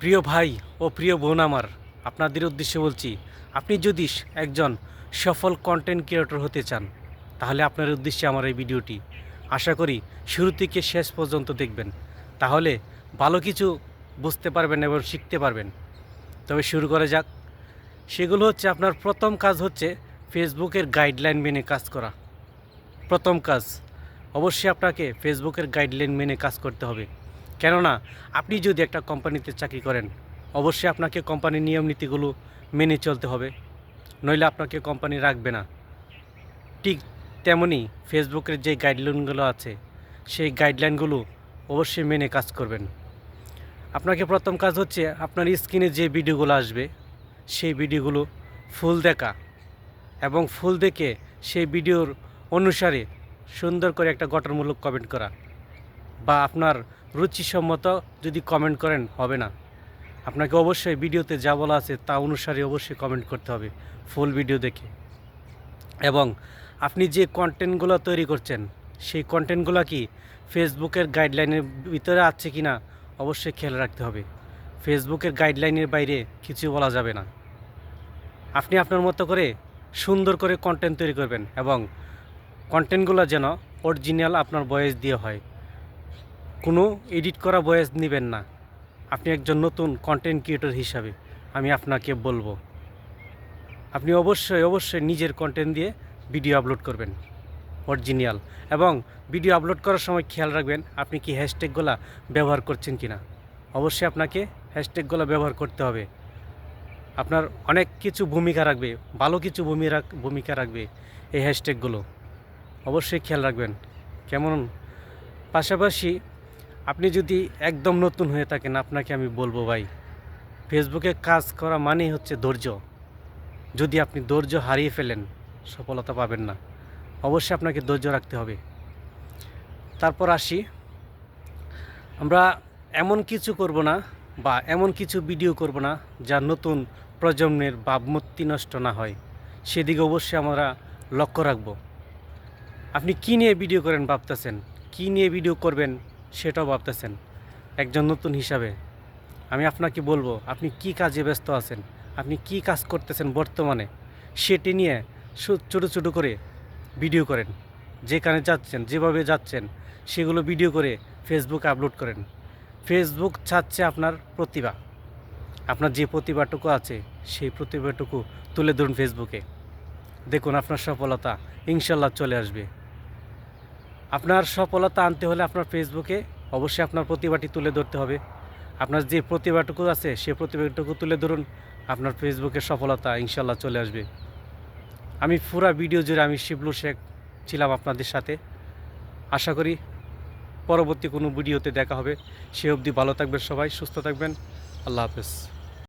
প্রিয় ভাই ও প্রিয় বোন আমার, আপনাদের উদ্দেশ্যে বলছি, আপনি যদি একজন সফল কন্টেন্ট ক্রিয়েটর হতে চান, তাহলে আপনার উদ্দেশ্যে আমার এই ভিডিওটি। আশা করি শুরু থেকে শেষ পর্যন্ত দেখবেন। তাহলে ভালো কিছু বুঝতে পারবেন এবং শিখতে পারবেন। তবে শুরু করা যাক। সেগুলো হচ্ছে আপনার প্রথম কাজ হচ্ছে ফেসবুকের গাইডলাইন মেনে কাজ করা। প্রথম কাজ, অবশ্যই আপনাকে ফেসবুকের গাইডলাইন মেনে কাজ করতে হবে। কেননা আপনি যদি একটা কোম্পানিতে চাকরি করেন, অবশ্যই আপনাকে কোম্পানির নিয়ম নীতিগুলো মেনে চলতে হবে। নইলে আপনাকে কোম্পানি রাখবে না। ঠিক তেমনি ফেসবুকের যে গাইডলাইনগুলো আছে, সেই গাইডলাইনগুলো অবশ্যই মেনে কাজ করবেন। আপনাকে প্রথম কাজ হচ্ছে আপনার স্ক্রিনে যে ভিডিওগুলো আসবে, সেই ভিডিওগুলো ফুল দেখা এবং ফুল দেখে সেই ভিডিওর অনুসারে সুন্দর করে একটা গঠনমূলক কমেন্ট করা বা আপনার রুচিসম্মত যদি কমেন্ট করেন, হবে না। আপনাকে অবশ্যই ভিডিওতে যা বলা আছে তা অনুসারে অবশ্যই কমেন্ট করতে হবে ফুল ভিডিও দেখে। এবং আপনি যে কন্টেন্টগুলো তৈরি করছেন, সেই কন্টেন্টগুলো কি ফেসবুকের গাইডলাইনের ভিতরে আছে কি না অবশ্যই খেয়াল রাখতে হবে। ফেসবুকের গাইডলাইনের বাইরে কিছু বলা যাবে না। আপনি আপনার মতো করে সুন্দর করে কন্টেন্ট তৈরি করবেন এবং কন্টেন্টগুলো যেন অরিজিনাল আপনার বয়েস দিয়ে হয়। কোনো এডিট করা বয়েস নেবেন না। আপনি একজন নতুন কন্টেন্ট ক্রিয়েটর হিসাবে আমি আপনাকে বলব। আপনি অবশ্যই অবশ্যই নিজের কন্টেন্ট দিয়ে ভিডিও আপলোড করবেন অরিজিনাল এবং ভিডিও আপলোড করার সময় খেয়াল রাখবেন, আপনি কি হ্যাশট্যাগুলো ব্যবহার করছেন কি না অবশ্যই আপনাকে হ্যাশট্যাগুলো ব্যবহার করতে হবে। আপনার অনেক কিছু ভূমিকা রাখবে, ভালো কিছু ভূমিকা ভূমিকা রাখবে এই হ্যাশট্যাগুলো অবশ্যই খেয়াল রাখবেন। কেমন? পাশাপাশি আপনি যদি একদম নতুন হয়ে থাকেন, আপনাকে আমি বলব ভাই, ফেসবুকে কাজ করা মানেই হচ্ছে ধৈর্য। যদি আপনি ধৈর্য হারিয়ে ফেলেন, সফলতা পাবেন না। অবশ্যই আপনাকে ধৈর্য রাখতে হবে। তারপর আসি। আমরা এমন কিছু করব না বা এমন কিছু ভিডিও করব না যা নতুন প্রজন্মের ভাবমূর্তি নষ্ট না হয়। সেদিকে অবশ্যই আমরা লক্ষ্য রাখব। আপনি কী নিয়ে ভিডিও করেন ভাবতেছেন? কী নিয়ে ভিডিও করবেন? সেটাও ভাবতেছেন, একজন নতুন হিসাবে। আমি আপনাকে বলব, আপনি কি কাজে ব্যস্ত আছেন? আপনি কি কাজ করতেছেন বর্তমানে? সেটি নিয়ে ছোটো ছোটো করে ভিডিও করেন। যেখানে যাচ্ছেন, যেভাবে যাচ্ছেন, সেগুলো ভিডিও করে ফেসবুকে আপলোড করেন। ফেসবুক চাচ্ছে আপনার প্রতিভা। আপনার যে প্রতিভাটুকু আছে, সেই প্রতিভাটুকু তুলে ধরুন ফেসবুকে দেখুন আপনার সফলতা, ইনশাল্লাহ চলে আসবে। আপনার সফলতা আনতে হলে আপনার ফেসবুকে অবশ্যই আপনার প্রতিভাটি তুলে ধরতে হবে। আপনার যে প্রতিভাটুকু আছে সেই প্রতিভাটুকু তুলে ধরুন, আপনার ফেসবুকে সফলতা ইনশাল্লাহ চলে আসবে। আমি পুরা ভিডিও জুড়ে আমি শিবলু শেখ ছিলাম আপনাদের সাথে। আশা করি পরবর্তী কোনো ভিডিওতে দেখা হবে। সে অবধি ভালো থাকবেন সবাই, সুস্থ থাকবেন। আল্লাহ হাফেজ।